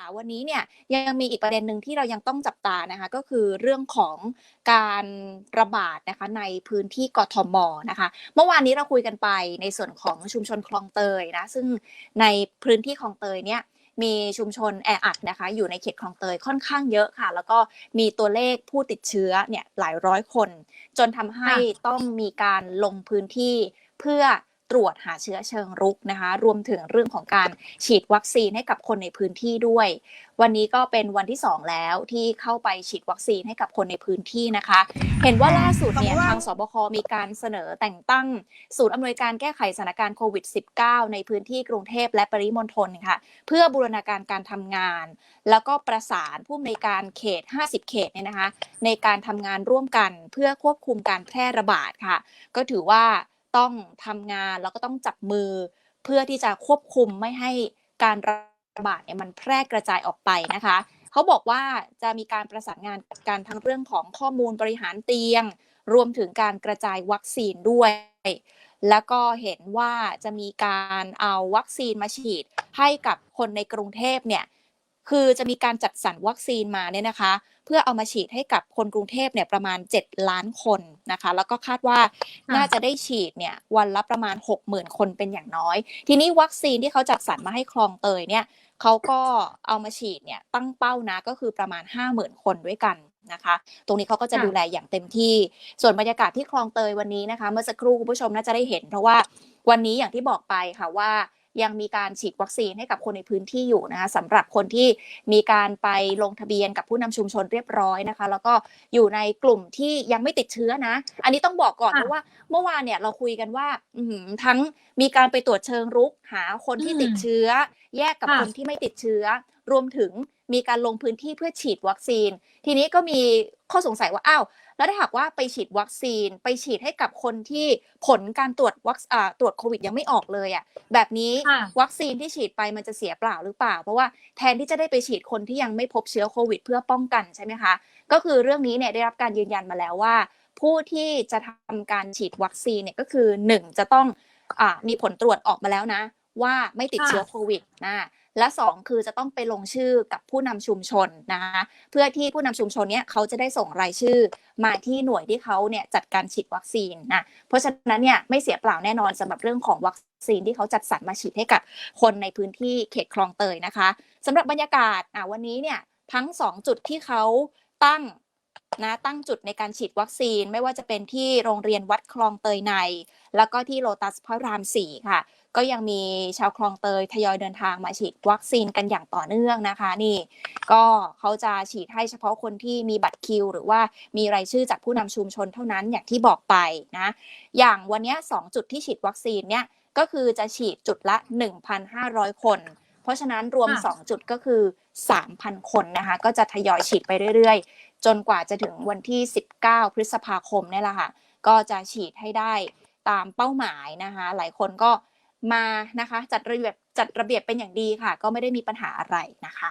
ค่ะวันนี้เนี่ยยังมีอีกประเด็นหนึ่งที่เรายังต้องจับตานะคะก็คือเรื่องของการระบาดนะคะในพื้นที่กทมนะคะ เมื่อวานนี้เราคุยกันไปในส่วนของชุมชนคลองเตยนะซึ่งในพื้นที่คลองเตยเนี่ยมีชุมชนแออัดนะคะอยู่ในเขตคลองเตยค่อนข้างเยอะค่ะ แล้วก็มีตัวเลขผู้ติดเชื้อเนี่ยหลายร้อยคน จนทำให้ต้องมีการลงพื้นที่เพื่อ ตรวจหาเชื้อเชิงรุกนะคะ รวมถึงเรื่องของการฉีดวัคซีนให้กับคนในพื้นที่ด้วย วันนี้ก็เป็นวันที่ 2 แล้วที่เข้าไปฉีดวัคซีนให้กับคนในพื้นที่นะคะ เห็นว่าล่าสุดเนี่ยทางสบคมีการเสนอแต่งตั้งศูนย์อำนวยการแก้ไขสถานการณ์โควิด -19 ในพื้นที่กรุงเทพและปริมณฑลค่ะ เพื่อบูรณาการการทำงาน แล้วก็ประสานผู้อำนวยการเขต 50 เขตเนี่ยนะคะ ในการทำงานร่วมกันเพื่อควบคุมการแพร่ระบาดค่ะ ก็ถือว่า ต้องทำงานแล้วก็ต้องจับมือ เพื่อที่จะควบคุมไม่ให้การระบาดเนี่ยมันแพร่กระจายออกไปนะคะเขาบอกว่าจะมีการประสานงานกันทั้งเรื่องของข้อมูลบริหารเตียง รวมถึงการกระจายวัคซีนด้วย แล้วก็เห็นว่าจะมีการเอาวัคซีนมาฉีดให้กับคนในกรุงเทพเนี่ยคือจะมีการจัดสรรวัคซีนมาเนี่ยนะคะ พื่อเอามาฉีดให้กับคนกรุงเทพเนี่ยประมาณ 7 ล้านคนนะคะ แล้วก็คาดว่าน่าจะได้ฉีดเนี่ยวันละประมาณ 60,000 คนเป็นอย่างน้อย ทีนี้วัคซีนที่เขาจัดสรรมาให้คลองเตยเนี่ยเขาก็เอามาฉีดเนี่ยตั้งเป้านะก็คือประมาณ 50,000 คนด้วยกันนะคะ ตรงนี้เขาก็จะค่ะดูแลอย่างเต็มที่ ส่วนบรรยากาศที่คลองเตยวันนี้นะคะ เมื่อสักครู่คุณผู้ชมน่าจะได้เห็น เพราะว่าวันนี้อย่างที่บอกไปค่ะว่า ยังมีการฉีดวัคซีนให้กับคนในพื้นที่อยู่นะคะสำหรับคนที่มีการไปลงทะเบียนกับผู้นำชุมชนเรียบร้อยนะคะ แล้วก็อยู่ในกลุ่มที่ยังไม่ติดเชื้อนะ อันนี้ต้องบอกก่อนค่ะเพราะว่า เมื่อวานเนี่ยเราคุยกันว่าอื้อหือทั้งมีการไปตรวจเชิงรุกหาคนที่อืมติดเชื้อ แยกกับค่ะคนที่ไม่ติดเชื้อ รวมถึงมีการลงพื้นที่เพื่อฉีดวัคซีน ทีนี้ก็มีข้อสงสัยว่าอ้าว แล้วถ้าหากว่าไปฉีดวัคซีน ไปฉีดให้กับคนที่ผลการตรวจวัคอ่าตรวจโควิดยังไม่ออกเลยอะแบบนี้ค่ะวัคซีนที่ฉีดไปมันจะเสียเปล่าหรือเปล่า เพราะว่าแทนที่จะได้ไปฉีดคนที่ยังไม่พบเชื้อโควิด เพื่อป้องกันใช่ไหมคะก็คือเรื่องนี้เนี่ยได้รับการยืนยันมาแล้วว่า ผู้ที่จะทำการฉีดวัคซีนเนี่ยก็คือ 1 จะต้องอามีผลตรวจออกมาแล้วนะ ว่าไม่ติดค่ะเชื้อโควิดนะ และ 2 คือจะต้องไปลงชื่อกับผู้นำชุมชนนะคะเพื่อที่ผู้นำชุมชนเนี้ยเขาจะได้ส่งรายชื่อ มาที่หน่วยที่เขาเนี่ยจัดการฉีดวัคซีนนะเพราะฉะนั้นเนี่ยไม่เสียเปล่าแน่นอนสำหรับเรื่องของวัคซีนที่เขาจัดสรรมาฉีดให้กับคนในพื้นที่เขตคลองเตยนะคะสำหรับบรรยากาศอะวันนี้เนี่ยทั้ง 2 จุดที่เขาตั้งนะตั้งจุดในการฉีดวัคซีนไม่ว่าจะเป็นที่โรงเรียนวัดคลองเตยใน แล้วก็ที่โลตัสพระรามสี่ค่ะ ก็ยังมีชาวคลองเตยทยอยเดินทางมาฉีดวัคซีนกันอย่างต่อเนื่องนะคะ นี่ ก็เขาจะฉีดให้เฉพาะคนที่มีบัตรคิว หรือว่ามีรายชื่อจากผู้นำชุมชนเท่านั้นอย่างที่บอกไปนะ อย่างวันเนี้ยสองจุดที่ฉีดวัคซีนเนี่ยก็คือจะฉีดจุดละ 1,500 คน เพราะฉะนั้นรวมค่ะ2จุดก็คือ 3,000 คนนะคะ ก็จะทยอยฉีดไปเรื่อยๆ จนกว่าจะถึงวันที่ 19 พฤษภาคมเนี่ยแหละค่ะ ก็จะฉีดให้ได้ตามเป้าหมายนะคะ หลายคนก็ มานะคะ จัดระเบียบจัดระเบียบเป็นอย่างดีค่ะ ก็ไม่ได้มีปัญหาอะไรนะคะ